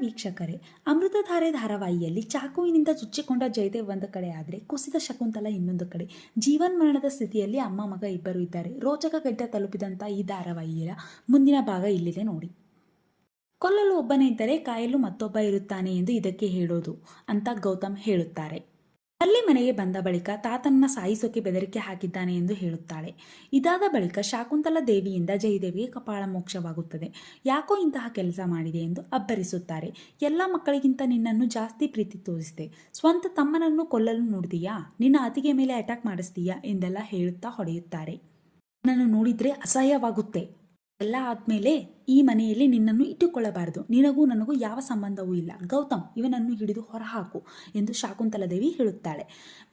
ವೀಕ್ಷಕರೇ, ಅಮೃತಧಾರೆ ಧಾರಾವಾಹಿಯಲ್ಲಿ ಚಾಕುವಿನಿಂದ ಚುಚ್ಚಿಕೊಂಡ ಜಯದೇವ್ ಒಂದು ಕಡೆ ಆದರೆ ಕುಸಿದ ಶಕುಂತಲ ಇನ್ನೊಂದು ಕಡೆ. ಜೀವನ್ ಮರಣದ ಸ್ಥಿತಿಯಲ್ಲಿ ಅಮ್ಮ ಮಗ ಇಬ್ಬರು ಇದ್ದಾರೆ. ರೋಚಕ ಘಟ್ಟ ತಲುಪಿದಂಥ ಈ ಧಾರಾವಾಹಿಯ ಮುಂದಿನ ಭಾಗ ಇಲ್ಲಿದೆ ನೋಡಿ. ಕೊಲ್ಲಲು ಒಬ್ಬನೇ ಇದ್ದರೆ ಕಾಯಲು ಮತ್ತೊಬ್ಬ ಇರುತ್ತಾನೆ ಎಂದು ಇದಕ್ಕೆ ಹೇಳೋದು ಅಂತ ಗೌತಮ್ ಹೇಳುತ್ತಾರೆ. ಅಲ್ಲಿ ಮನೆಗೆ ಬಂದ ಬಳಿಕ ತಾತನ್ನ ಸಾಯಿಸೋಕೆ ಬೆದರಿಕೆ ಹಾಕಿದ್ದಾನೆ ಎಂದು ಹೇಳುತ್ತಾಳೆ. ಇದಾದ ಬಳಿಕ ಶಾಕುಂತಲ ದೇವಿಯಿಂದ ಜಯದೇವಿಗೆ ಕಪಾಳ ಮೋಕ್ಷವಾಗುತ್ತದೆ. ಯಾಕೋ ಇಂತಹ ಕೆಲಸ ಮಾಡಿದೆ ಎಂದು ಅಬ್ಬರಿಸುತ್ತಾರೆ. ಎಲ್ಲ ಮಕ್ಕಳಿಗಿಂತ ನಿನ್ನನ್ನು ಜಾಸ್ತಿ ಪ್ರೀತಿ ತೋರಿಸಿದೆ. ಸ್ವಂತ ತಮ್ಮನನ್ನು ಕೊಲ್ಲಲು ನೋಡಿದೀಯಾ? ನಿನ್ನ ಅತಿಗೆ ಮೇಲೆ ಅಟ್ಯಾಕ್ ಮಾಡಿಸ್ತೀಯಾ? ಎಂದೆಲ್ಲ ಹೇಳುತ್ತಾ ಹೊಡೆಯುತ್ತಾರೆ. ನನ್ನನ್ನು ನೋಡಿದ್ರೆ ಅಸಹ್ಯವಾಗುತ್ತೆ. ಎಲ್ಲ ಆದ್ಮೇಲೆ ಈ ಮನೆಯಲ್ಲಿ ನಿನ್ನನ್ನು ಇಟ್ಟುಕೊಳ್ಳಬಾರದು. ನಿನಗೂ ನನಗೂ ಯಾವ ಸಂಬಂಧವೂ ಇಲ್ಲ. ಗೌತಮ್, ಇವನನ್ನು ಹಿಡಿದು ಹೊರಹಾಕು ಎಂದು ಶಾಕುಂತಲದೇವಿ ಹೇಳುತ್ತಾಳೆ.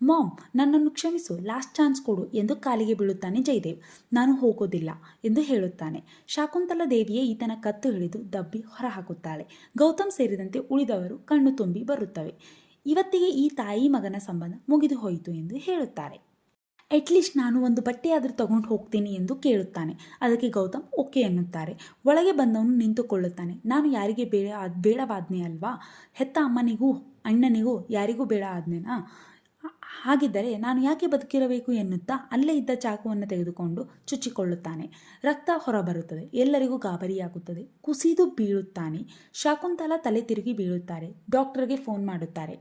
ಮಾಮ್, ನನ್ನನ್ನು ಕ್ಷಮಿಸು. ಲಾಸ್ಟ್ ಚಾನ್ಸ್ ಕೊಡು ಎಂದು ಕಾಲಿಗೆ ಬೀಳುತ್ತಾನೆ ಜಯದೇವ್. ನಾನು ಹೋಗೋದಿಲ್ಲ ಎಂದು ಹೇಳುತ್ತಾನೆ. ಶಾಕುಂತಲ ದೇವಿಯೇ ಈತನ ಕತ್ತು ಹಿಡಿದು ದಬ್ಬಿ ಹೊರಹಾಕುತ್ತಾಳೆ. ಗೌತಮ್ ಸೇರಿದಂತೆ ಉಳಿದವರು ಕಣ್ಣು ತುಂಬಿ ಬರುತ್ತವೆ. ಇವತ್ತಿಗೆ ಈ ತಾಯಿ ಮಗನ ಸಂಬಂಧ ಮುಗಿದು ಹೋಯಿತು ಎಂದು ಹೇಳುತ್ತಾರೆ. ಅಟ್ಲೀಸ್ಟ್ ನಾನು ಒಂದು ಬಟ್ಟೆಯಾದರೂ ತಗೊಂಡು ಹೋಗ್ತೀನಿ ಎಂದು ಕೇಳುತ್ತಾನೆ. ಅದಕ್ಕೆ ಗೌತಮ್ ಓಕೆ ಎನ್ನುತ್ತಾರೆ. ಒಳಗೆ ಬಂದವನು ನಿಂತುಕೊಳ್ಳುತ್ತಾನೆ. ನಾನು ಯಾರಿಗೆ ಬೇಡ ಬೇಡವಾದ್ನೆ ಅಲ್ವಾ? ಹೆತ್ತ ಅಮ್ಮನಿಗೂ, ಅಣ್ಣನಿಗೂ ಯಾರಿಗೂ ಬೇಡ ಆದ್ನೇನಾ? ಹಾಗಿದ್ದರೆ ನಾನು ಯಾಕೆ ಬದುಕಿರಬೇಕು ಎನ್ನುತ್ತಾ ಅಲ್ಲೇ ಇದ್ದ ಚಾಕುವನ್ನು ತೆಗೆದುಕೊಂಡು ಚುಚ್ಚಿಕೊಳ್ಳುತ್ತಾನೆ. ರಕ್ತ ಹೊರಬರುತ್ತದೆ. ಎಲ್ಲರಿಗೂ ಗಾಬರಿಯಾಗುತ್ತದೆ. ಕುಸಿದು ಬೀಳುತ್ತಾನೆ. ಶಾಕುಂತಲ ತಲೆ ತಿರುಗಿ ಬೀಳುತ್ತಾರೆ. ಡಾಕ್ಟರ್ಗೆ ಫೋನ್ ಮಾಡುತ್ತಾರೆ.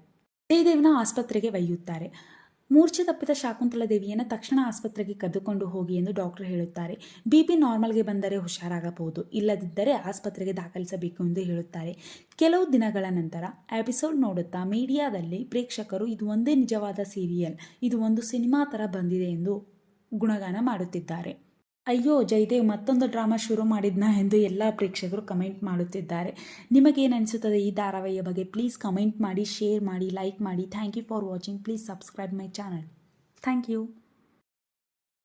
ಜಯದೇವನ ಆಸ್ಪತ್ರೆಗೆ ಒಯ್ಯುತ್ತಾರೆ. ಮೂರ್ಛೆ ತಪ್ಪಿದ ಶಾಕುಂತಲ ದೇವಿಯನ್ನು ತಕ್ಷಣ ಆಸ್ಪತ್ರೆಗೆ ಕರೆದುಕೊಂಡು ಹೋಗಿ ಎಂದು ಡಾಕ್ಟರ್ ಹೇಳುತ್ತಾರೆ. ಬಿ ಪಿ ನಾರ್ಮಲ್ಗೆ ಬಂದರೆ ಹುಷಾರಾಗಬಹುದು, ಇಲ್ಲದಿದ್ದರೆ ಆಸ್ಪತ್ರೆಗೆ ದಾಖಲಿಸಬೇಕು ಎಂದು ಹೇಳುತ್ತಾರೆ. ಕೆಲವು ದಿನಗಳ ನಂತರ ಎಪಿಸೋಡ್ ನೋಡುತ್ತಾ ಮೀಡಿಯಾದಲ್ಲಿ ಪ್ರೇಕ್ಷಕರು, ಇದು ಒಂದೇ ನಿಜವಾದ ಸೀರಿಯಲ್, ಇದು ಒಂದು ಸಿನಿಮಾ ಥರ ಬಂದಿದೆ ಎಂದು ಗುಣಗಾನ ಮಾಡುತ್ತಿದ್ದಾರೆ. ಅಯ್ಯೋ, ಜಯದೇವ್, ಮತ್ತೊಂದು ಡ್ರಾಮಾ ಶುರು ಮಾಡಿದ್ನಾ ಎಂದು ಎಲ್ಲ ಪ್ರೇಕ್ಷಕರು ಕಮೆಂಟ್ ಮಾಡುತ್ತಿದ್ದಾರೆ. ನಿಮಗೇನು ಅನಿಸುತ್ತದೆ ಈ ಧಾರಾವಾಹಿಯ ಬಗ್ಗೆ? ಪ್ಲೀಸ್ ಕಮೆಂಟ್ ಮಾಡಿ, ಶೇರ್ ಮಾಡಿ, ಲೈಕ್ ಮಾಡಿ. Thank you for watching. Please subscribe my channel. Thank you.